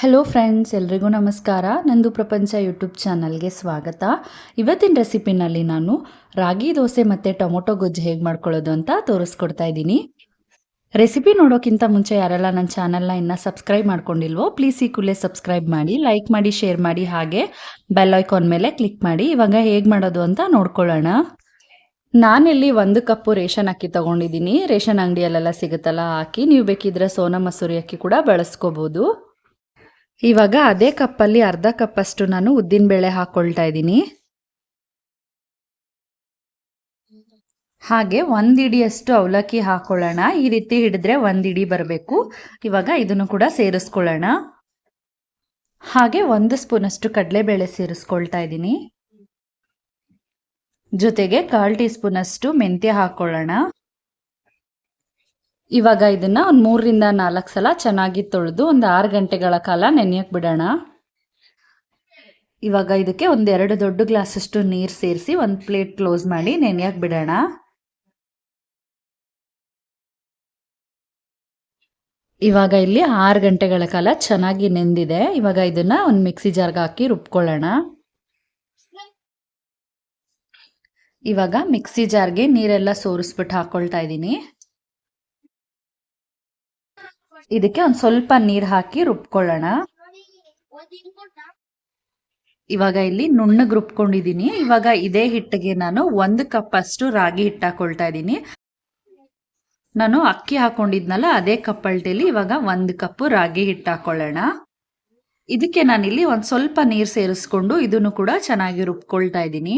Hello friends ಎಲ್ರಿಗೂ ನಮಸ್ಕಾರ. ನಂದು ಪ್ರಪಂಚ ಯೂಟ್ಯೂಬ್ ಚಾನಲ್ಗೆ ಸ್ವಾಗತ. ಇವತ್ತಿನ ರೆಸಿಪಿನಲ್ಲಿ ನಾನು ರಾಗಿ, ದೋಸೆ ಮತ್ತು ಟೊಮೊಟೊ ಗೊಜ್ಜು ಹೇಗೆ ಮಾಡ್ಕೊಳ್ಳೋದು ಅಂತ ತೋರಿಸ್ಕೊಡ್ತಾ ಇದ್ದೀನಿ. ರೆಸಿಪಿ ನೋಡೋಕ್ಕಿಂತ ಮುಂಚೆ ಯಾರೆಲ್ಲ ನನ್ನ ಚಾನಲ್ನ ಇನ್ನೂ ಸಬ್ಸ್ಕ್ರೈಬ್ ಮಾಡ್ಕೊಂಡಿಲ್ವೋ ಪ್ಲೀಸ್ ಈ ಕೂಡಲೇ ಸಬ್ಸ್ಕ್ರೈಬ್ ಮಾಡಿ ಲೈಕ್ ಮಾಡಿ ಶೇರ್ ಮಾಡಿ, ಹಾಗೆ ಬೆಲ್ ಐಕಾನ್ ಮೇಲೆ ಕ್ಲಿಕ್ ಮಾಡಿ. ಇವಾಗ ಹೇಗೆ ಮಾಡೋದು ಅಂತ ನೋಡ್ಕೊಳ್ಳೋಣ. ನಾನಿಲ್ಲಿ ಒಂದು ಕಪ್ಪು ರೇಷನ್ ಅಕ್ಕಿ ತಗೊಂಡಿದ್ದೀನಿ. ರೇಷನ್ ಅಂಗಡಿಯಲ್ಲೆಲ್ಲ ಸಿಗುತ್ತಲ್ಲ, ಹಾಕಿ ನೀವು ಬೇಕಿದ್ರೆ ಸೋನಾ ಮಸೂರಿ ಅಕ್ಕಿ ಕೂಡ ಬಳಸ್ಕೋಬೋದು. ಇವಾಗ ಅದೇ ಕಪ್ಪಲ್ಲಿ ಅರ್ಧ ಕಪ್ಪಷ್ಟು ನಾನು ಉದ್ದಿನಬೇಳೆ ಹಾಕೊಳ್ತಾ ಇದ್ದೀನಿ. ಹಾಗೆ ಒಂದು ಇಡಿಯಷ್ಟು ಅವಲಕ್ಕಿ ಹಾಕೊಳ್ಳೋಣ. ಈ ರೀತಿ ಹಿಡಿದ್ರೆ ಒಂದು ಇಡಿ ಬರಬೇಕು. ಇವಾಗ ಇದನ್ನು ಕೂಡ ಸೇರಿಸ್ಕೊಳ್ಳೋಣ. ಹಾಗೆ ಒಂದು ಸ್ಪೂನಷ್ಟು ಕಡಲೆಬೇಳೆ ಸೇರಿಸ್ಕೊಳ್ತಾ ಇದ್ದೀನಿ. ಜೊತೆಗೆ ಕಾಲು ಟೀ ಸ್ಪೂನಷ್ಟು ಮೆಂತ್ಯ ಹಾಕೊಳ್ಳೋಣ. ಇವಾಗ ಇದನ್ನು ಒಂದು ಮೂರರಿಂದ ನಾಲ್ಕು ಸಲ ಚೆನ್ನಾಗಿ ತೊಳೆದು ಒಂದು ಆರು ಗಂಟೆಗಳ ಕಾಲ ನೆನೆಯಕ್ಕೆ ಬಿಡೋಣ. ಇವಾಗ ಇದಕ್ಕೆ ಒಂದೆರಡು ದೊಡ್ಡ ಗ್ಲಾಸಷ್ಟು ನೀರು ಸೇರಿಸಿ ಒಂದು ಪ್ಲೇಟ್ ಕ್ಲೋಸ್ ಮಾಡಿ ನೆನೆಯಕ್ಕೆ ಬಿಡೋಣ. ಇವಾಗ ಇಲ್ಲಿ ಆರು ಗಂಟೆಗಳ ಕಾಲ ಚೆನ್ನಾಗಿ ನೆಂದಿದೆ. ಇವಾಗ ಇದನ್ನ ಒಂದು ಮಿಕ್ಸಿ ಜಾರ್ಗೆ ಹಾಕಿ ರುಬ್ಕೊಳ್ಳೋಣ. ಇವಾಗ ಮಿಕ್ಸಿ ಜಾರ್ಗೆ ನೀರೆಲ್ಲ ಸೋರಿಸ್ಬಿಟ್ಟು ಹಾಕೊಳ್ತಾ ಇದ್ದೀನಿ. ಇದಕ್ಕೆ ಒಂದು ಸ್ವಲ್ಪ ನೀರು ಹಾಕಿ ರುಬ್ಕೊಳ್ಳೋಣ. ಇವಾಗ ಇಲ್ಲಿ ನುಣ್ಣಗೆ ರುಬ್ಕೊಂಡಿದ್ದೀನಿ ಇವಾಗ ಇದೇ ಹಿಟ್ಟಿಗೆ ನಾನು ಒಂದು ಕಪ್ ಅಷ್ಟು ರಾಗಿ ಹಿಟ್ಟು ಹಾಕೊಳ್ತಾ ಇದ್ದೀನಿ ನಾನು ಅಕ್ಕಿ ಹಾಕೊಂಡಿದ್ನಲ್ಲ, ಅದೇ ಕಪ್ ಇವಾಗ ಒಂದು ಕಪ್ ರಾಗಿ ಹಿಟ್ಟು ಹಾಕೊಳ್ಳೋಣ. ಇದಕ್ಕೆ ನಾನಿಲ್ಲಿ ಒಂದು ಸ್ವಲ್ಪ ನೀರು ಸೇರಿಸ್ಕೊಂಡು ಇದನ್ನು ಕೂಡ ಚೆನ್ನಾಗಿ ರುಬ್ಕೊಳ್ತಾ ಇದ್ದೀನಿ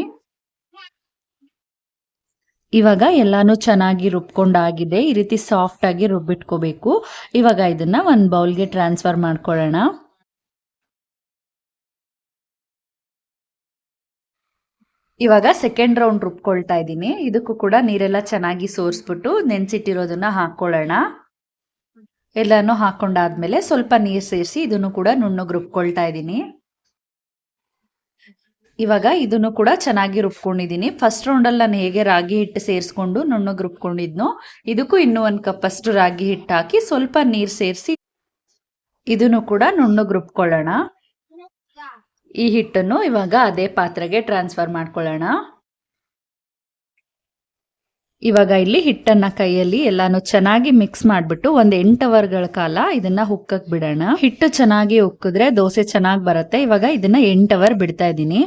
ಇವಾಗ ಎಲ್ಲಾನು ಚೆನ್ನಾಗಿ ರುಬ್ಕೊಂಡಾಗಿದೆ, ಈ ರೀತಿ ಸಾಫ್ಟ್ ಆಗಿ ರುಬ್ಬಿಟ್ಕೋಬೇಕು. ಇವಾಗ ಇದನ್ನ ಒಂದು ಬೌಲ್ಗೆ ಟ್ರಾನ್ಸ್ಫರ್ ಮಾಡ್ಕೊಳ್ಳೋಣ. ಇವಾಗ ಸೆಕೆಂಡ್ ರೌಂಡ್ ರುಬ್ಕೊಳ್ತಾ ಇದ್ದೀನಿ. ಇದಕ್ಕೂ ಕೂಡ ನೀರೆಲ್ಲ ಚೆನ್ನಾಗಿ ಸೋರಿಸ್ಬಿಟ್ಟು ನೆನೆಸಿಟ್ಟಿರೋದನ್ನ ಹಾಕೊಳ್ಳೋಣ ಎಲ್ಲಾನು ಹಾಕೊಂಡಾದ್ಮೇಲೆ ಸ್ವಲ್ಪ ನೀರು ಸೇರಿಸಿ ಇದನ್ನು ಕೂಡ ನುಣ್ಣಗೆ ರುಬ್ಕೊಳ್ತಾ ಇದ್ದೀನಿ. ಇವಾಗ ಇದನ್ನು ಕೂಡ ಚೆನ್ನಾಗಿ ರುಬ್ಕೊಂಡಿದ್ದೀನಿ. ಫಸ್ಟ್ ರೌಂಡಲ್ಲಿ ನಾನು ಹೇಗೆ ರಾಗಿ ಹಿಟ್ಟು ಸೇರಿಸ್ಕೊಂಡು ನುಣ್ಣಗೆ ರುಬ್ಕೊಂಡಿದ್ನೋ, ಇದಕ್ಕೂ ಇನ್ನೂ ಒಂದು ಕಪ್ ಅಷ್ಟು ರಾಗಿ ಹಿಟ್ಟು ಹಾಕಿ ಸ್ವಲ್ಪ ನೀರು ಸೇರಿಸಿ ಇದನ್ನು ಕೂಡ ನುಣ್ಣಗೆ ರುಬ್ಕೊಳ್ಳೋಣ. ಈ ಹಿಟ್ಟನ್ನು ಇವಾಗ ಅದೇ ಪಾತ್ರೆಗೆ ಟ್ರಾನ್ಸ್ಫರ್ ಮಾಡ್ಕೊಳ್ಳೋಣ. ಇವಾಗ ಇಲ್ಲಿ ಹಿಟ್ಟನ್ನ ಕೈಯಲ್ಲಿ ಎಲ್ಲಾನು ಚೆನ್ನಾಗಿ ಮಿಕ್ಸ್ ಮಾಡಿಬಿಟ್ಟು ಒಂದು ಎಂಟು ಅವರ್ಗಳ ಕಾಲ ಇದನ್ನ ಹುಕ್ಕಕ್ ಬಿಡೋಣ. ಹಿಟ್ಟು ಚೆನ್ನಾಗಿ ಉಕ್ಕಿದ್ರೆ ದೋಸೆ ಚೆನ್ನಾಗಿ ಬರುತ್ತೆ. ಇವಾಗ ಇದನ್ನ ಎಂಟು ಅವರ್ ಬಿಡ್ತಾ ಇದ್ದೀನಿ.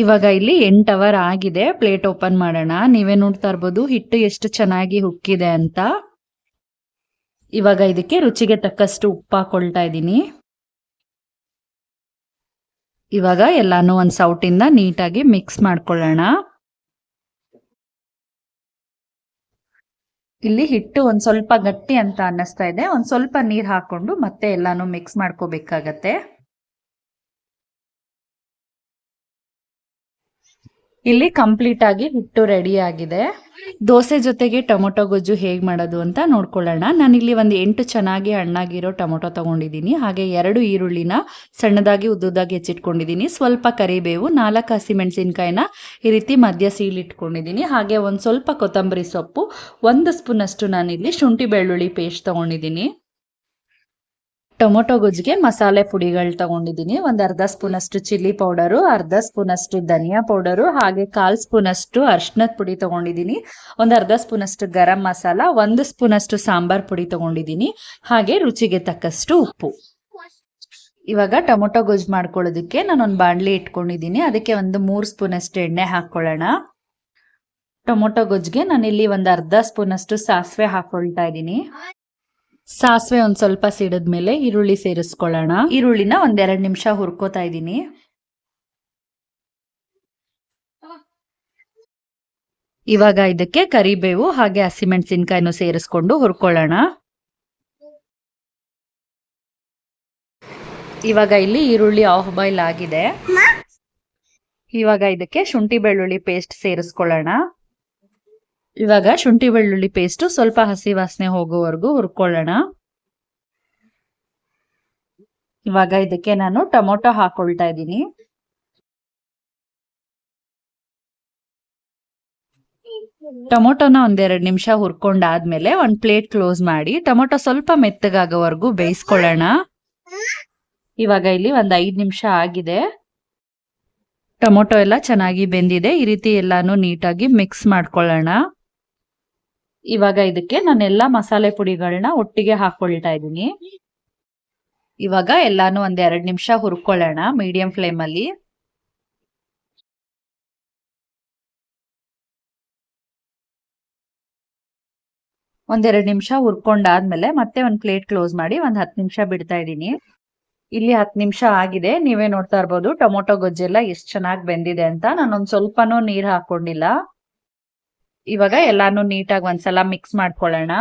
ಇವಾಗ ಇಲ್ಲಿ ಎಂಟು ಅವರ್ ಆಗಿದೆ ಪ್ಲೇಟ್ ಓಪನ್ ಮಾಡೋಣ. ನೀವೇ ನೋಡ್ತಾ ಇರ್ಬೋದು, ಹಿಟ್ಟು ಎಷ್ಟು ಚೆನ್ನಾಗಿ ಹುಕ್ಕಿದೆ ಅಂತ. ಇವಾಗ ಇದಕ್ಕೆ ರುಚಿಗೆ ತಕ್ಕಷ್ಟು ಉಪ್ಪು ಹಾಕೊಳ್ತಾ ಇದ್ದೀನಿ. ಇವಾಗ ಎಲ್ಲಾನು ಒಂದು ಸೌಟಿಂದ ನೀಟಾಗಿ ಮಿಕ್ಸ್ ಮಾಡ್ಕೊಳ್ಳೋಣ. ಇಲ್ಲಿ ಹಿಟ್ಟು ಒಂದು ಸ್ವಲ್ಪ ಗಟ್ಟಿ ಅಂತ ಅನ್ನಿಸ್ತಾ ಇದೆ. ಒಂದು ಸ್ವಲ್ಪ ನೀರು ಹಾಕೊಂಡು ಮತ್ತೆ ಎಲ್ಲಾನು ಮಿಕ್ಸ್ ಮಾಡ್ಕೋಬೇಕಾಗತ್ತೆ. ಇಲ್ಲಿ ಕಂಪ್ಲೀಟ್ ಆಗಿ ಹಿಟ್ಟು ರೆಡಿ ಆಗಿದೆ. ದೋಸೆ ಜೊತೆಗೆ ಟೊಮೊಟೊ ಗೊಜ್ಜು ಹೇಗೆ ಮಾಡೋದು ಅಂತ ನೋಡ್ಕೊಳ್ಳೋಣ. ನಾನಿಲ್ಲಿ ಒಂದು ಎಂಟು ಚೆನ್ನಾಗಿ ಹಣ್ಣಾಗಿರೋ ಟೊಮೊಟೊ ತಗೊಂಡಿದ್ದೀನಿ. ಹಾಗೆ ಎರಡು ಈರುಳ್ಳಿನ ಸಣ್ಣದಾಗಿ ಉದ್ದುದಾಗಿ ಹೆಚ್ಚಿಟ್ಕೊಂಡಿದ್ದೀನಿ. ಸ್ವಲ್ಪ ಕರಿಬೇವು, ನಾಲ್ಕು ಹಸಿಮೆಣಸಿನ್ಕಾಯಿನ ಈ ರೀತಿ ಮಧ್ಯ ಸೀಳಿಟ್ಕೊಂಡಿದ್ದೀನಿ ಹಾಗೆ ಒಂದು ಸ್ವಲ್ಪ ಕೊತ್ತಂಬರಿ ಸೊಪ್ಪು, ಒಂದು ಸ್ಪೂನಷ್ಟು ನಾನಿಲ್ಲಿ ಶುಂಠಿ ಬೆಳ್ಳುಳ್ಳಿ ಪೇಸ್ಟ್ ತಗೊಂಡಿದ್ದೀನಿ. ಟೊಮೊಟೊ ಗೊಜ್ಜಿಗೆ ಮಸಾಲೆ ಪುಡಿಗಳು ತಗೊಂಡಿದ್ದೀನಿ. ಒಂದು ಅರ್ಧ ಸ್ಪೂನ್ ಅಷ್ಟು ಚಿಲ್ಲಿ ಪೌಡರು, ಅರ್ಧ ಸ್ಪೂನ್ ಅಷ್ಟು ಧನಿಯಾ ಪೌಡರು, ಹಾಗೆ ಕಾಲ್ ಸ್ಪೂನ್ ಅಷ್ಟು ಅರ್ಶನದ ಪುಡಿ ತಗೊಂಡಿದ್ದೀನಿ. ಒಂದು ಅರ್ಧ ಸ್ಪೂನ್ ಅಷ್ಟು ಗರಂ ಮಸಾಲ, ಒಂದು ಸ್ಪೂನ್ ಅಷ್ಟು ಸಾಂಬಾರ್ ಪುಡಿ ತಗೊಂಡಿದ್ದೀನಿ. ಹಾಗೆ ರುಚಿಗೆ ತಕ್ಕಷ್ಟು ಉಪ್ಪು. ಇವಾಗ ಟೊಮೊಟೊ ಗೊಜ್ಜು ಮಾಡ್ಕೊಳ್ಳೋದಕ್ಕೆ ನಾನೊಂದು ಬಾಣಲಿ ಇಟ್ಕೊಂಡಿದ್ದೀನಿ. ಅದಕ್ಕೆ ಒಂದು ಮೂರು ಸ್ಪೂನ್ ಅಷ್ಟು ಎಣ್ಣೆ ಹಾಕೊಳ್ಳೋಣ ಟೊಮೊಟೊ ಗೊಜ್ಜಿಗೆ ನಾನಿಲ್ಲಿ ಒಂದು ಅರ್ಧ ಸ್ಪೂನ್ ಅಷ್ಟು ಸಾಸಿವೆ ಹಾಕೊಳ್ತಾ ಇದ್ದೀನಿ. ಸಾಸಿವೆ ಒಂದ್ ಸ್ವಲ್ಪ ಸಿಡಿದ್ಮೇಲೆ ಈರುಳ್ಳಿ ಸೇರಿಸ್ಕೊಳ್ಳೋಣ. ಈರುಳ್ಳಿನ ಒಂದೆರಡು ನಿಮಿಷ ಹುರ್ಕೋತಾ ಇದ್ದೀನಿ. ಇವಾಗ ಇದಕ್ಕೆ ಕರಿಬೇವು ಹಾಗೆ ಹಸಿಮೆಣಸಿನ್ಕಾಯಿನೂ ಸೇರಿಸ್ಕೊಂಡು ಹುರ್ಕೊಳ್ಳೋಣ. ಇವಾಗ ಇಲ್ಲಿ ಈರುಳ್ಳಿ ಆಫ್ ಬಾಯ್ಲ್ ಆಗಿದೆ. ಇವಾಗ ಇದಕ್ಕೆ ಶುಂಠಿ ಬೆಳ್ಳುಳ್ಳಿ ಪೇಸ್ಟ್ ಸೇರಿಸ್ಕೊಳ್ಳೋಣ. ಇವಾಗ ಶುಂಠಿ ಬೆಳ್ಳುಳ್ಳಿ ಪೇಸ್ಟ್ ಸ್ವಲ್ಪ ಹಸಿ ವಾಸನೆ ಹೋಗೋವರೆಗೂ ಹುರ್ಕೊಳ್ಳೋಣ. ಇವಾಗ ಇದಕ್ಕೆ ನಾನು ಟೊಮೊಟೊ ಹಾಕೊಳ್ತಾ ಇದ್ದೀನಿ. ಟೊಮೊಟೊನ ಒಂದೆರಡು ನಿಮಿಷ ಹುರ್ಕೊಂಡಾದ್ಮೇಲೆ ಒಂದು ಪ್ಲೇಟ್ ಕ್ಲೋಸ್ ಮಾಡಿ ಟೊಮೊಟೊ ಸ್ವಲ್ಪ ಮೆತ್ತಗಾಗೋವರೆಗೂ ಬೇಯಿಸ್ಕೊಳ್ಳೋಣ. ಇವಾಗ ಇಲ್ಲಿ ಒಂದ್ ಐದ್ ನಿಮಿಷ ಆಗಿದೆ. ಟೊಮೊಟೊ ಎಲ್ಲ ಚೆನ್ನಾಗಿ ಬೆಂದಿದೆ. ಈ ರೀತಿ ಎಲ್ಲಾನು ನೀಟಾಗಿ ಮಿಕ್ಸ್ ಮಾಡ್ಕೊಳ್ಳೋಣ. ಇವಾಗ ಇದಕ್ಕೆ ನಾನೆಲ್ಲ ಮಸಾಲೆ ಪುಡಿಗಳನ್ನ ಒಟ್ಟಿಗೆ ಹಾಕೊಳ್ತಾ ಇದ್ದೀನಿ. ಇವಾಗ ಎಲ್ಲಾನು ಒಂದ್ ಎರಡ್ ನಿಮಿಷ ಹುರ್ಕೊಳ್ಳೋಣ ಮೀಡಿಯಂ ಫ್ಲೇಮ್ ಅಲ್ಲಿ. ಒಂದೆರಡು ನಿಮಿಷ ಹುರ್ಕೊಂಡಾದ್ಮೇಲೆ ಮತ್ತೆ ಒಂದ್ ಪ್ಲೇಟ್ ಕ್ಲೋಸ್ ಮಾಡಿ ಒಂದ್ ಹತ್ತು ನಿಮಿಷ ಬಿಡ್ತಾ ಇದ್ದೀನಿ. ಇಲ್ಲಿ ಹತ್ತು ನಿಮಿಷ ಆಗಿದೆ. ನೀವೇ ನೋಡ್ತಾ ಇರ್ಬೋದು ಟೊಮೊಟೊ ಗೊಜ್ಜೆಲ್ಲ ಎಷ್ಟು ಚೆನ್ನಾಗಿ ಬೆಂದಿದೆ ಅಂತ. ನಾನೊಂದ್ ಸ್ವಲ್ಪನೂ ನೀರ್ ಹಾಕೊಂಡಿಲ್ಲ. ಇವಾಗ ಎಲ್ಲಾನು ನೀಟಾಗಿ ಒಂದ್ಸಲ ಮಿಕ್ಸ್ ಮಾಡ್ಕೊಳ್ಳೋಣ.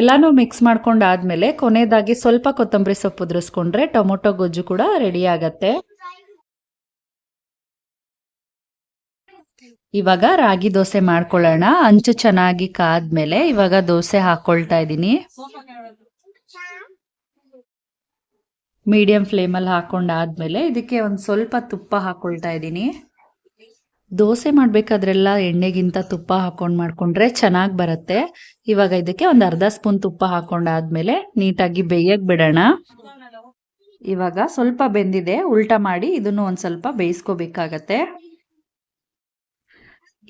ಎಲ್ಲಾನು ಮಿಕ್ಸ್ ಮಾಡ್ಕೊಂಡಾದ್ಮೇಲೆ ಕೊನೆಯದಾಗಿ ಸ್ವಲ್ಪ ಕೊತ್ತಂಬರಿ ಸೊಪ್ಪು ಉದ್ರಿಸ್ಕೊಂಡ್ರೆ ಟೊಮೊಟೊ ಗೊಜ್ಜು ಕೂಡ ರೆಡಿ ಆಗತ್ತೆ. ಇವಾಗ ರಾಗಿ ದೋಸೆ ಮಾಡ್ಕೊಳ್ಳೋಣ. ಅಂಚು ಚೆನ್ನಾಗಿ ಕಾದ್ಮೇಲೆ ಇವಾಗ ದೋಸೆ ಹಾಕೊಳ್ತಾ ಇದ್ದೀನಿ. ಮೀಡಿಯಂ ಫ್ಲೇಮಲ್ಲಿ ಹಾಕೊಂಡಾದ್ಮೇಲೆ ಇದಕ್ಕೆ ಒಂದು ಸ್ವಲ್ಪ ತುಪ್ಪ ಹಾಕೊಳ್ತಾ ಇದ್ದೀನಿ. ದೋಸೆ ಮಾಡಬೇಕಾದ್ರೆಲ್ಲ ಎಣ್ಣೆಗಿಂತ ತುಪ್ಪ ಹಾಕೊಂಡು ಮಾಡ್ಕೊಂಡ್ರೆ ಚೆನ್ನಾಗಿ ಬರುತ್ತೆ. ಇವಾಗ ಇದಕ್ಕೆ ಒಂದು ಅರ್ಧ ಸ್ಪೂನ್ ತುಪ್ಪ ಹಾಕೊಂಡಾದ್ಮೇಲೆ ನೀಟಾಗಿ ಬೇಯಕ್ ಬಿಡೋಣ. ಇವಾಗ ಸ್ವಲ್ಪ ಬೆಂದಿದೆ, ಉಲ್ಟಾ ಮಾಡಿ ಇದನ್ನು ಒಂದ್ ಸ್ವಲ್ಪ ಬೇಯಿಸ್ಕೋಬೇಕಾಗತ್ತೆ.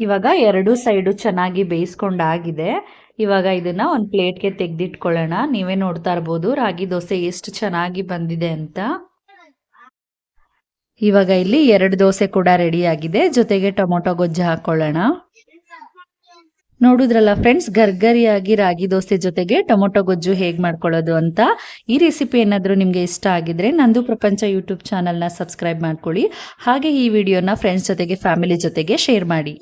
ಇವಾಗ ಎರಡು ಸೈಡು ಚೆನ್ನಾಗಿ ಬೇಯಿಸ್ಕೊಂಡಾಗಿದೆ. ಇವಾಗ ಇದನ್ನ ಒಂದು ಪ್ಲೇಟ್ಗೆ ತೆಗೆದಿಟ್ಕೊಳ್ಳೋಣ. ನೀವೇ ನೋಡ್ತಾ ಇರ್ಬೋದು ರಾಗಿ ದೋಸೆ ಎಷ್ಟು ಚೆನ್ನಾಗಿ ಬಂದಿದೆ ಅಂತ. ಇವಾಗ ಇಲ್ಲಿ ಎರಡು ದೋಸೆ ಕೂಡ ರೆಡಿ ಆಗಿದೆ. ಜೊತೆಗೆ ಟೊಮೊಟೊ ಗೊಜ್ಜು ಹಾಕೊಳ್ಳೋಣ. ನೋಡುದ್ರಲ್ಲ ಫ್ರೆಂಡ್ಸ್ ಗರ್ಗರಿಯಾಗಿ ರಾಗಿ ದೋಸೆ ಜೊತೆಗೆ ಟೊಮೊಟೊ ಗೊಜ್ಜು ಹೇಗೆ ಮಾಡ್ಕೊಳ್ಳೋದು ಅಂತ. ಈ ರೆಸಿಪಿ ಏನಾದರೂ ನಿಮಗೆ ಇಷ್ಟ ಆಗಿದ್ರೆ ನಂದು ಪ್ರಪಂಚ ಯೂಟ್ಯೂಬ್ ಚಾನಲ್ನ ಸಬ್ಸ್ಕ್ರೈಬ್ ಮಾಡ್ಕೊಳ್ಳಿ. ಹಾಗೆ ಈ ವಿಡಿಯೋನ ಫ್ರೆಂಡ್ಸ್ ಜೊತೆಗೆ ಫ್ಯಾಮಿಲಿ ಜೊತೆಗೆ ಶೇರ್ ಮಾಡಿ.